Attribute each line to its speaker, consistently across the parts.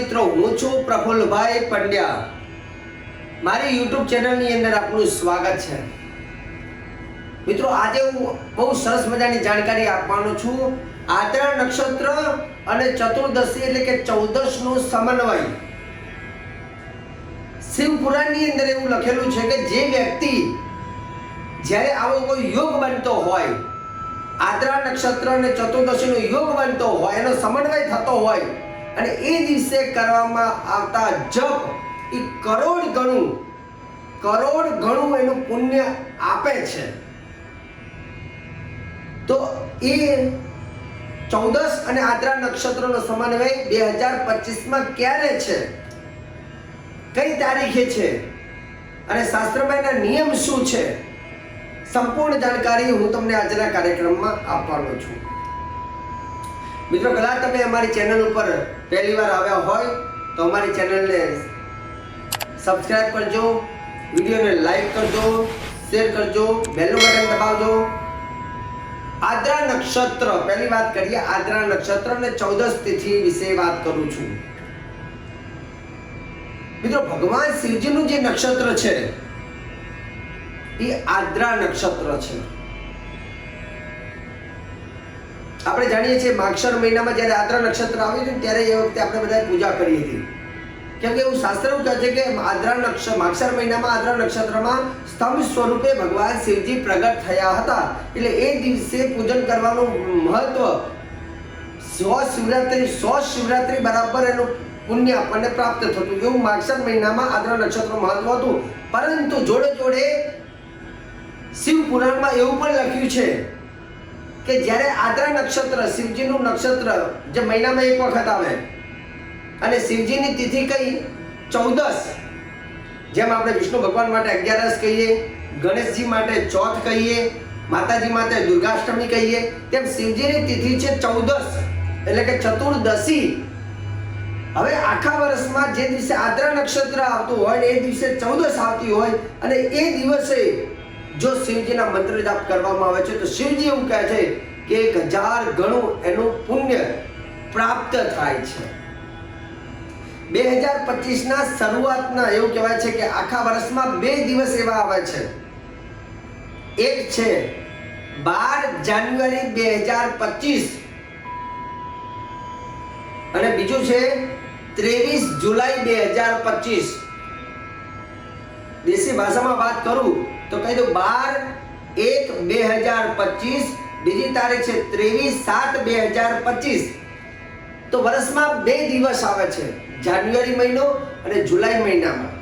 Speaker 1: મિત્રો, હું છું પ્રફુલભાઈ પંડ્યા. મારી યુટ્યુબ ચેનલની અંદર આપનું સ્વાગત છે. મિત્રો, આજે હું બહુ સરસ મજાની જાણકારી આપવાનો છું. આદ્રા નક્ષત્ર અને ચતુર્દશી એટલે કે ચૌદશનું સમન્વય. શિવ પુરાણની અંદર એવું લખેલું છે કે જે વ્યક્તિ જ્યારે આવો કોઈ યોગ બનતો હોય આદ્રા નક્ષત્ર અને ચતુર્દશીનો યોગ બનતો હોય, એનો સમન્વય થતો હોય અને એ દિવસે કરવામાં આવતા જપ એ કરોડ ગણું કરોડ ગણું એનું પુણ્ય આપે છે. તો એ ચૌદસ અને આદ્રા નક્ષત્રનો સમન્વય બે હજાર પચીસમાં ક્યારે છે? કઈ તારીખે છે? અને શાસ્ત્રભાઈના નિયમ શું છે? સંપૂર્ણ જાણકારી હું તમને આજના કાર્યક્રમમાં આપવાનો છું. મિત્રો, કદાચ તમે અમારી ચેનલ ઉપર પહેલી વાર આવ્યા હોય તો અમારી ચેનલને સબસ્ક્રાઇબ કરજો, વિડીયોને લાઈક કરજો શેર કરજો, બેલનું બટન દબાવજો. આદ્રા નક્ષત્ર, પહેલી વાત કરીએ, આદ્રા નક્ષત્ર અને ચૌદસ તિથિ વિશે વાત કરું છું. મિત્રો, ભગવાન શિવજીનું જે નક્ષત્ર છે, એ આદ્રા નક્ષત્ર છે. આપણે જાણીએ છીએ માક્ષર મહિનામાં જ્યારે આદ્રા નક્ષત્ર આવ્યું હતું ત્યારે એ વખતે આપણે બધા પૂજા કરી હતી કેમ કે એવું શાસ્ત્ર કહે છે કે આદ્રા નક્ષત્ર માક્ષર મહિનામાં આદ્રા નક્ષત્રમાં સ્તંભ સ્વરૂપે ભગવાન શિવજી પ્રગટ થયા હતા. એટલે એ દિવસે પૂજન કરવાનું મહત્વ સો શિવરાત્રી સો શિવરાત્રી બરાબર એનું પુણ્ય આપણને પ્રાપ્ત થતું. એવું માક્ષર મહિનામાં આદ્રા નક્ષત્ર મહત્વ હતું. પરંતુ જોડે જોડે શિવ પુરાણમાં એવું પણ લખ્યું છે કે જ્યારે આદ્રા નક્ષત્ર, શિવજીનું નક્ષત્ર જે મહિનામાં એક વખત આવે, અને શિવજીની તિથિ કઈ? ચૌદસ જેમ આપણે વિષ્ણુ ભગવાન માટે અગિયારસ કહીએ, ગણેશજી માટે ચોથ કહીએ, માતાજી માટે દુર્ગાષ્ટમી કહીએ, તેમ શિવજીની તિથિ છે ચૌદસ એટલે કે ચતુર્દશી. હવે આખા વર્ષમાં જે દિવસે આદ્રા નક્ષત્ર આવતું હોય, એ દિવસે ચૌદસ આવતી હોય, અને એ દિવસે જો શિવજીના મંત્ર જાપ કરવામાં આવે છે, તો શિવજી એવું કહે છે કે એક હજાર ગણું એનું પુણ્ય પ્રાપ્ત થાય છે. બે હજાર પચીસના શરૂઆતના એવું કહેવાય છે કે આખા વર્ષમાં બે દિવસ એવા આવે છે. એક છે, બાર જાન્યુઆરી બે હજાર પચીસ. અને બીજું છે, ત્રેવીસ જુલાઈ બે હજાર પચીસ. દેશી ભાષામાં વાત કરું તો કહી દઉં, બાર એક બે હજાર પચીસ, બીજી તારીખ છે ત્રેવીસ સાત બે હજાર પચીસ. તો વર્ષમાં બે દિવસ આવે છે, જાન્યુઆરી મહિનો અને જુલાઈ મહિનામાં.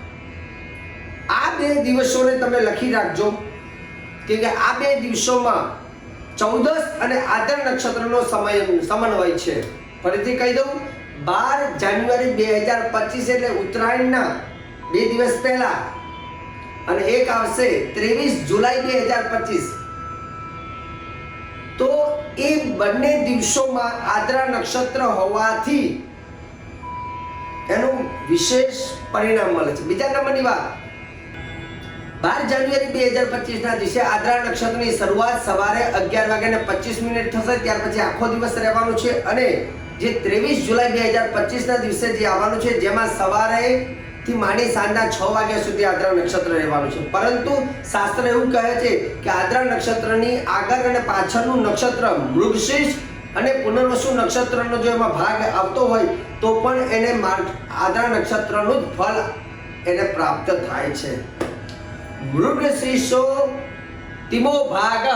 Speaker 1: આ બે દિવસોને તમે લખી રાખજો કે કે આ બે દિવસોમાં ચૌદસ અને આદર નક્ષત્રનો સમય સમન્વય છે. ફરીથી કહી દઉં, બાર જાન્યુઆરી બે હજાર પચીસ એટલે ઉત્તરાયણના બે દિવસ પહેલા અને એક આવશે ત્રેવીસ જુલાઈ બે હજાર પચીસ. તો એ બંને દિવસોમાં આદ્રા નક્ષત્ર હોવાથી એનું વિશેષ પરિણામ મળે છે. બીજા નંબરની વાત. બાર જાન્યુઆરી બે હજાર પચીસ ના દિવસે આદ્રા નક્ષત્રની શરૂઆત સવારે અગિયાર વાગ્યાને પચીસ મિનિટ થશે, ત્યાર પછી આખો દિવસ રહેવાનું છે અને જે ત્રેવીસ જુલાઈ બે હજાર પચીસ ના દિવસે જે આવવાનું છે, જેમાં સવારે થી માંડી સાંજના છ વાગ્યા સુધી આદ્રા નક્ષત્ર રહેવાનું છે. પરંતુ શાસ્ત્ર એવું કહે છે કે આદ્રા નક્ષત્રની આગળ અને પાછળનું નક્ષત્ર મૃગશીર્ષ અને પુનર્વસુ નક્ષત્રનો જો એમાં ભાગ આવતો હોય, તો પણ એને આદ્રા નક્ષત્રનું જ ફળ એને પ્રાપ્ત થાય છે. મૃગશીર્ષો તિમો ભાગ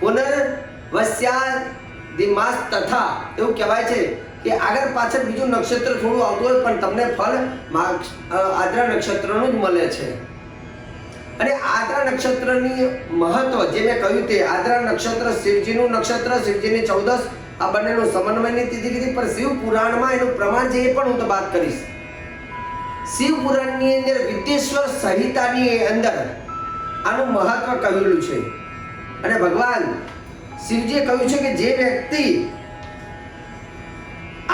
Speaker 1: પુનર્વસ્યા દિમાસ તથા એવું કહેવાય છે કે આગળ પાછળ બીજું નક્ષત્ર થોડું આવતું હોય, પણ તમને ફળ આદ્રા નક્ષત્રનું જ મળે છે. અને આદ્રા નક્ષત્રની મહત્વ જે મેં કહ્યું તે, આદ્રા નક્ષત્ર શિવજીનું નક્ષત્ર, શિવજીની ચૌદસ આ બંનેનું સમન્વયની તિથિ કીધી પણ શિવ પુરાણમાં એનું પ્રમાણ છે એ પણ હું તો વાત કરીશ. શિવ પુરાણની અંદર વિદ્યેશ્વર સંહિતાની અંદર આનું મહત્વ કહેલું છે. અને ભગવાન શિવજીએ કહ્યું છે કે જે વ્યક્તિ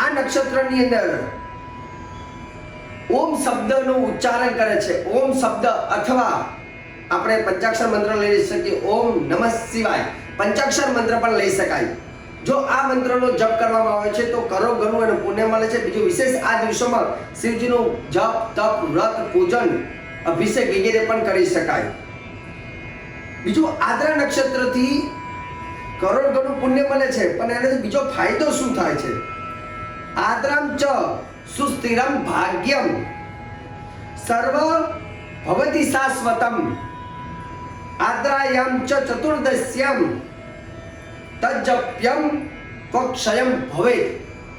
Speaker 1: આ નક્ષત્રની અંદર ઓમ શબ્દનું ઉચ્ચારણ કરે છે. ઓમ શબ્દ અથવા આપણે પંચાક્ષર મંત્ર લઈ શકીએ. ઓમ નમઃ શિવાય. પંચાક્ષર મંત્ર પણ લઈ શકાય. જો આ મંત્રનો જપ કરવામાં આવે છે, તો કરો ગણું અને પુણ્ય મળે છે. બીજું વિશેષ આ દિવસોમાં શિવજીનું જપ, તપ, વ્રત, પૂજન, અભિષેક વગેરે પણ કરી શકાય. બીજું આદ્રા નક્ષત્રથી કરોડ ગણું પુણ્ય મળે છે. પણ એનાથી બીજો ફાયદો શું થાય છે? આદ્રામ ચ સુસ્થિરમ ભાગ્યમ સર્વ ભવતી શાશ્વતમ આદ્રાયમ ચ ચતુર્દશ્યમ તજપ્યમ કક્ષયમ ભવે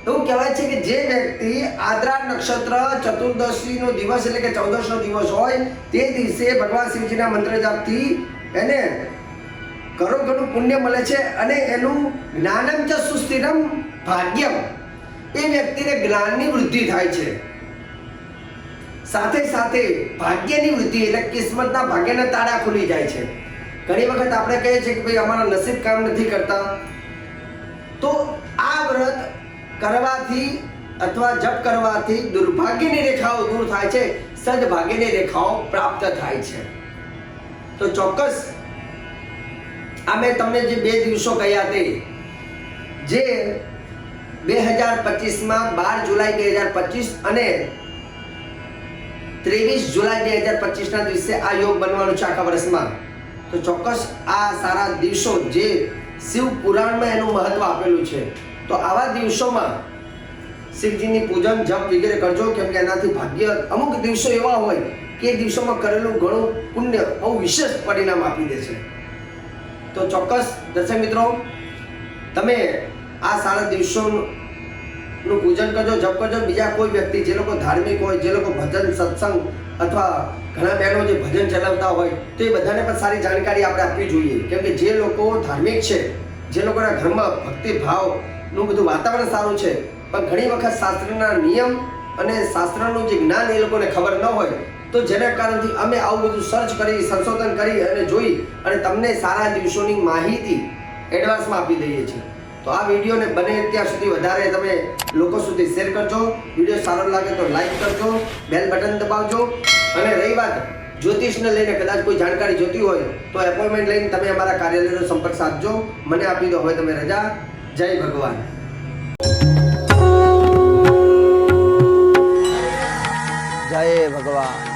Speaker 1: એવું કહેવાય છે કે જે વ્યક્તિ આદ્રા નક્ષત્ર ચતુર્દશીનો દિવસ એટલે કે ચૌદશનો દિવસ હોય, તે દિવસે ભગવાન શિવજીના મંત્ર જાપથી એને ઘણું ઘણું પુણ્ય મળે છે અને એનું જ્ઞાનમ ચ સુસ્થિરમ ભાગ્યમ. એ વ્યક્તિને જ્ઞાનની વૃદ્ધિ થાય છે. સાથે સાથે ભાગ્યની વૃદ્ધિ એટલે કિસ્મતના ભાગ્યના તાળા ખુલી જાય છે. ઘણી વખત આપણે કહીએ છીએ કે ભાઈ, અમારા નસીબ કામ નથી કરતા. તો આ વ્રત કરવાથી અથવા જપ કરવાથી દુર્ભાગ્યની રેખાઓ દૂર થાય છે, સદભાગ્યની રેખાઓ પ્રાપ્ત થાય છે. તો ચોક્કસ આ મેં તમને જે બે દિવસો કહ્યા તે, જે બે હજાર પચીસમાં બાર જુલાઈ બે હજાર પચીસ અને ત્રેવીસ જુલાઈ બે હજાર પચીસના દિવસે આ યોગ બનવાનું છે આખા વર્ષમાં. તો ચોક્કસ આ સારા દિવસો જે શિવ પુરાણમાં એનું મહત્વ આપેલું છે. તો આવા દિવસોમાં શિવજીની પૂજન, જપ વગેરે કરજો, કેમ કે એનાથી ભાગ્ય અમુક દિવસો એવા હોય કે દિવસોમાં કરેલું ઘણું પુણ્ય બહુ વિશેષ પરિણામ આપી દે છે. તો ચોક્કસ દર્શક મિત્રો, તમે આ સારા દિવસોનું પૂજન કરજો, જપ કરજો. બીજા કોઈ વ્યક્તિ, જે લોકો ધાર્મિક હોય, જે લોકો ભજન, સત્સંગ અથવા ઘણા બહેનો જે ભજન ચલાવતા હોય, તો એ બધાને પણ સારી જાણકારી આપણે આપવી જોઈએ. કેમ કે જે લોકો ધાર્મિક છે, જે લોકોના ઘરમાં ભક્તિ ભાવનું બધું વાતાવરણ સારું છે, પણ ઘણી વખત શાસ્ત્રના નિયમ અને શાસ્ત્રનું જે જ્ઞાન એ લોકોને ખબર ન હોય, તો જેના કારણથી અમે આવું બધું સર્ચ કરી, સંશોધન કરી અને જોઈ અને તમને સારા દિવસોની માહિતી એડવાન્સમાં આપી દઈએ છીએ. તો આ વિડીયોને બને ત્યાં સુધી વધારે તમે લોકો સુધી શેર કરજો. વીડિયો સારો લાગે તો લાઈક કરજો બેલ બટન દબાવજો. અને રહી વાત જ્યોતિષને લઈને કદાચ કોઈ જાણકારી જોતી હોય તો એપોઇન્ટમેન્ટ લઈને તમે અમારા કાર્યાલયનો સંપર્ક સાધજો. મને આપી દો, હવે તમે રજા. જય ભગવાન.
Speaker 2: જય ભગવાન.